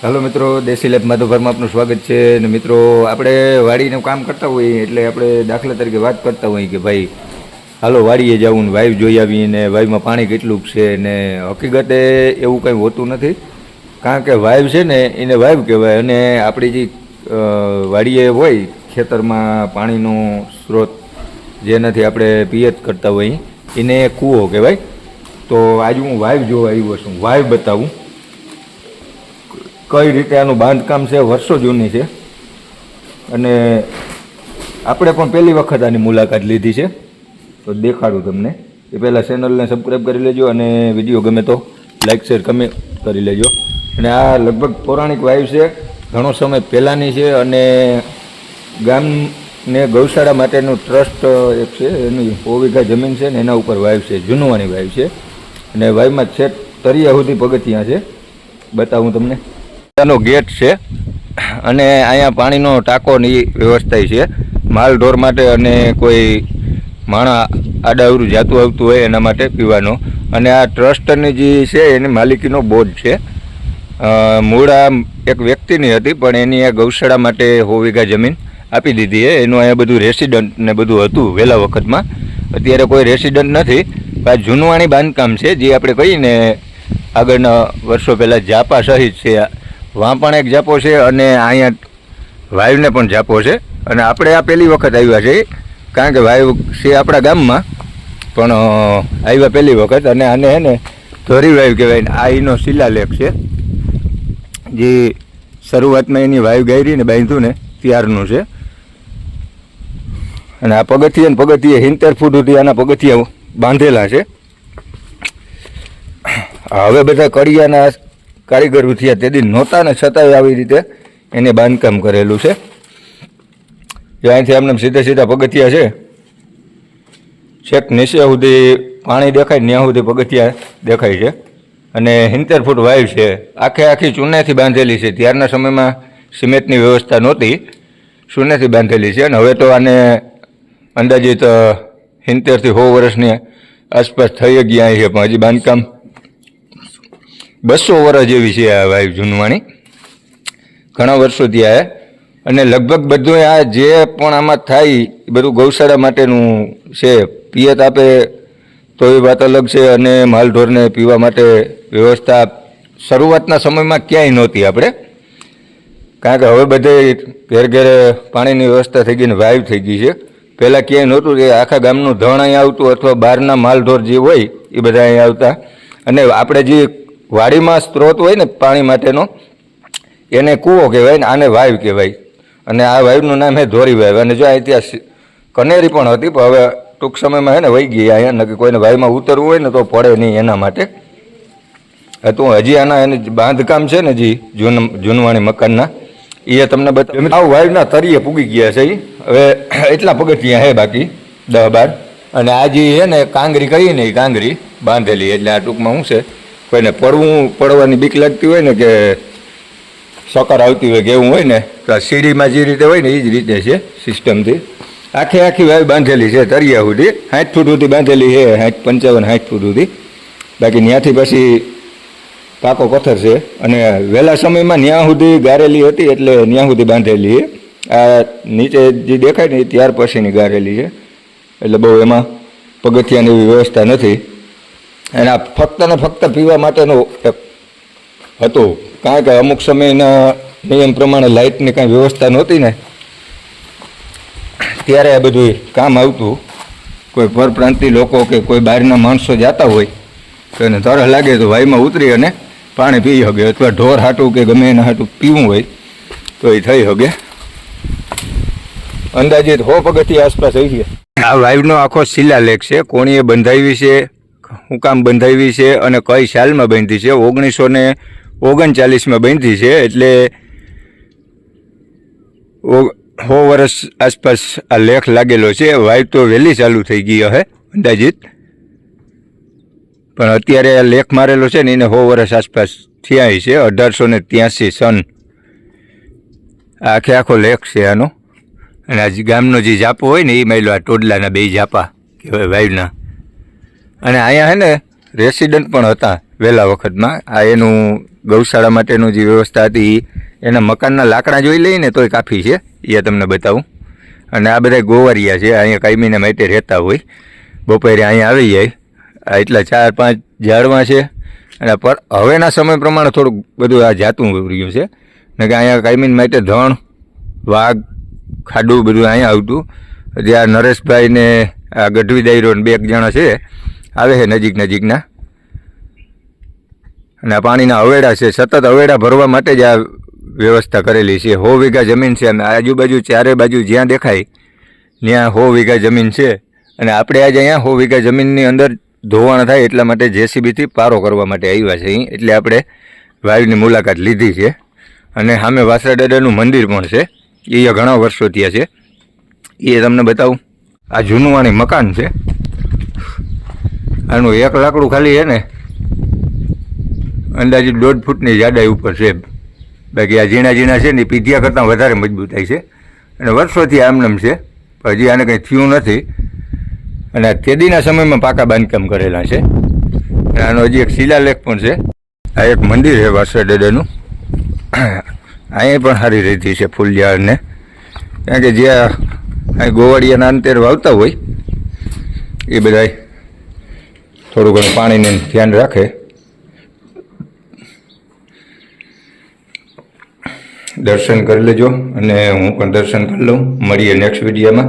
હાલો મિત્રો, દેશી લેબ માધવભરમાં આપનું સ્વાગત છે અને મિત્રો, આપણે વાડીનું કામ કરતા હોઈએ એટલે આપણે દાખલા તરીકે વાત કરતા હોઈએ કે ભાઈ, હાલો વાડીએ જવું ને વાઈવ જોઈ આવીએ ને વાઈવમાં પાણી કેટલું છે ને હકીકતે એવું કંઈ હોતું નથી. કારણ કે વાઈવ છે ને, એને વાઈવ કહેવાય અને આપણી જે વાડીએ હોય, ખેતરમાં પાણીનો સ્ત્રોત જેનાથી આપણે પિયત કરતા હોઈએ, એને કૂવો કહેવાય. તો આજે હું વાઈવ જોવા આવ્યો છું, વાઈવ બતાવું. કઈ રીતે આનું બાંધકામ છે, વર્ષો જૂની છે. અને આપણે પણ પહેલી વખત આની મુલાકાત લીધી છે. તો દેખાડું તમને. એ પહેલાં ચેનલને સબસ્ક્રાઈબ કરી લેજો અને વીડિયો ગમે તો લાઇક શેર કમેન્ટ કરી લેજો. અને આ લગભગ પૌરાણિક વાયુ છે. ઘણો સમય પહેલાંની છે અને ગામને ગૌશાળા માટેનું ટ્રસ્ટ એક છે. એની સો વીઘા જમીન છે ને એના ઉપર વાયુ છે. જૂનવાની વાયુ છે. અને વાયુમાં છેક તરિયા સુધી પગથિયાં છે. બતાવું તમને. નો ગેટ છે અને અહીંયા પાણીનો ટાંકોની વ્યવસ્થા છે. માલ ઢોર માટે અને કોઈ માણા આડાવરું જાતું આવતું હોય એના માટે પીવાનો. અને આ ટ્રસ્ટની જે છે એની માલિકીનો બોર્ડ છે. મૂળ એક વ્યક્તિની હતી પણ એની આ ગૌશાળા માટે હો વીઘા જમીન આપી દીધી છે. એનું અહીંયા બધું રેસિડન્ટ ને બધું હતું વહેલા વખતમાં. અત્યારે કોઈ રેસિડન્ટ નથી. આ જૂનવાણી બાંધકામ છે, જે આપણે કહીએ ને આગળના વર્ષો પહેલાં જાપા સહિત છે વાં પણ એક જાપો છે અને અહીંયા વાયુને પણ જાપો છે. અને આપણે આ પહેલી વખત આવ્યા છે કારણ કે વાયુ છે આપણા ગામમાં, પણ આવ્યા પહેલી વખત અને આને હે ને ધોરી વાયુ કહેવાય ને, આ એનો શિલાલેખ છે. જે શરૂઆતમાં એની વાયુ ગાયરી ને બાંધ્યું ને ત્યારનું છે. અને આ પગથિયે પગથિયે હિંતેર ફૂટ સુધી આના પગથિયા બાંધેલા છે. હવે બધા કડિયાના કારીગરો થયા તેથી નહોતા ને છતાંય આવી રીતે એને બાંધકામ કરેલું છે. અહીંથી આમને સીધા સીધા પગથિયા છે. છેક નીચે સુધી પાણી દેખાય ત્યાં સુધી પગથિયા દેખાય છે. અને હિંતેર ફૂટ વાઈવ છે. આખે આખી ચૂનાથી બાંધેલી છે. ત્યારના સમયમાં સિમેન્ટની વ્યવસ્થા નહોતી. ચૂનાથી બાંધેલી છે. અને હવે તો આને અંદાજિત હિંતેરથી સો વર્ષની આસપાસ થઈ ગયા છે. પણ હજી બાંધકામ બસો વર્ષ જેવી છે આ વાઈફ જૂનવાણી. ઘણા વર્ષો થયા અને લગભગ બધું આ જે પણ આમાં થાય, એ બધું ગૌશાળા માટેનું છે. પિયત આપે તો એ વાત અલગ છે અને માલઢોરને પીવા માટે વ્યવસ્થા શરૂઆતના સમયમાં ક્યાંય નહોતી આપણે. કારણ કે હવે બધે ઘેર ઘેરે પાણીની વ્યવસ્થા થઈ ગઈ ને વાયુ થઈ ગઈ છે. પહેલાં ક્યાંય નહોતું એ આખા ગામનું ધણ અહીં આવતું અથવા બહારના માલઢોર જે હોય, એ બધા અહીં આવતા. અને આપણે જે વાડીમાં સ્ત્રોત હોય ને પાણી માટેનો એને કૂવો કહેવાય ને આને વાયુ કહેવાય. અને આ વાયુનું નામ હે ધોરી વાયુ. અને જો અહીં ત્યાં કનેરી પણ હતી પણ હવે ટૂંક સમયમાં હે ને વહી ગઈ અહીંયા. નક્કી કોઈને વાયુમાં ઉતરવું હોય ને તો પડે નહીં એના માટે. હતું હજી આના એને બાંધકામ છે ને જી જૂન જૂનવાણી મકાનના. એ તમને બધા આવું વાયુના તરીએ પૂગી ગયા છે હવે એટલા પગથિયા હે બાકી દહ બાર. અને આ જે છે ને કાંગરી કહીએ ને એ કાંગરી બાંધેલી એટલે આ ટૂંકમાં શું છે? કોઈને પડવું, પડવાની બીક લાગતી હોય ને કે સકર આવતી હોય કે હોય ને, તો આ સીડીમાં જે રીતે હોય ને એ જ રીતે છે સિસ્ટમથી. આખે આખી વાય બાંધેલી છે તરિયા સુધી સાઠ ફૂટ સુધી બાંધેલી છે સાઠ પંચાવન સાઠ ફૂટ સુધી. બાકી ત્યાંથી પછી પાકો પથ્થર છે અને વહેલા સમયમાં ન્યા સુધી ગારેલી હતી એટલે ન્યા સુધી બાંધેલી. છે આ નીચે જે દેખાય ને એ ત્યાર પછીની ગારેલી છે. એટલે બહુ એમાં પગથિયાની એવી વ્યવસ્થા નથી. આ ફક્ત ને ફક્ત પીવા માટેનું એક હતું. કારણ કે અમુક સમયના નિયમ પ્રમાણે લાઇટની કાંઈ વ્યવસ્થા નહોતી ને. ત્યારે આ બધું કામ આવતું. કોઈ પરપ્રાંતિ લોકો કે કોઈ બહારના માણસો જતા હોય, તો એને તરસ લાગે તો વાયુમાં ઉતરી અને પાણી પી શકે અથવા ઢોર હાટું કે ગમે એના હાટું પીવું હોય, તો એ થઈ શકે અંદાજિત હો પગથી આસપાસ થઈ છે આ વાઈવનો આખો શિલાલેખ છે, કોણીએ બંધાવી છે હું કામ બંધાવી છે અને કઈ સાલમાં બાંધી છે? ઓગણીસો ને ઓગણચાલીસમાં બાંધી છે, એટલે સો વર્ષ આસપાસ આ લેખ લાગેલો છે. વાઇફ તો વહેલી ચાલુ થઈ ગઈ હે, અંદાજિત. પણ અત્યારે આ લેખ મારેલો છે ને, એને સો વર્ષ આસપાસ થયા છે, અઢારસો ને ત્યાંસી સન. આખે આખો લેખ છે આનો. અને આ ગામનો જે જાપો હોય ને, એ માયલો આ ટોડલાના બે જાપા કહેવાય વાયુના. અને અહીંયા હે ને રેસિડન્ટ પણ હતા વહેલા વખતમાં. આ એનું ગૌશાળા માટેનું જે વ્યવસ્થા હતી, એના મકાનના લાકડા જોઈ લઈને તોય કાફી છે. એ તમને બતાવું. અને આ બધા ગોવારિયા છે અહીંયા કાયમીને માટે રહેતા હોય. બપોરે અહીંયા આવી જાય. આ એટલા ચાર પાંચ ઝાડવા છે. અને પર હવેના સમય પ્રમાણે થોડુંક બધું આ જાતું રહ્યું છે. ને કે અહીંયા કાયમીન માટે ધણ, વાઘ, ખાડું બધું અહીંયા આવતું. જે આ નરેશભાઈ ને આ ગઢવી દાયરો બે એક જણા છે આવે છે નજીક નજીકના. અને આ પાણીના અવેડા છે, સતત અવેડા ભરવા માટે જ આ વ્યવસ્થા કરેલી છે. હો વીઘા જમીન છે અને આજુબાજુ ચારે બાજુ જ્યાં દેખાય, ત્યાં હો વીઘા જમીન છે. અને આપણે આજે અહીંયા હો વીઘા જમીનની અંદર ધોવાણ થાય એટલા માટે જેસીબીથી પારો કરવા માટે આવ્યા છે અહીં. એટલે આપણે વાયુની મુલાકાત લીધી છે. અને સામે વાસરા દાદાનું મંદિર પણ છે. એ ઘણા વર્ષો ત્યાં છે. એ તમને બતાવું. આ જૂનવાણી મકાન છે. આનું એક લાકડું ખાલી છે ને, અંદાજે દોઢ ફૂટની જાડાઈ ઉપર છે બાકી આ ઝીણા ઝીણા છે ને, એ પીઢિયા કરતાં વધારે મજબૂતાઈ છે. અને વર્ષોથી આમનામ છે હજી આને કંઈ થયું નથી. અને તેદીના સમયમાં પાકા બાંધકામ કરેલા છે. અને આનો હજી એક શિલાલેખ પણ છે. આ એક મંદિર છે વાસર દાદાનું. અહીંયા પણ સારી રીતિ છે ફૂલઝાડને. કારણ કે જ્યાં અહીં ગોવાળિયાના અંતર વાવતા હોય, એ બધાય થોડું ઘણું પાણીને ધ્યાન રાખે. દર્શન કરી લેજો અને હું પણ દર્શન કરી લઉં. મળીએ નેક્સ્ટ વિડીયોમાં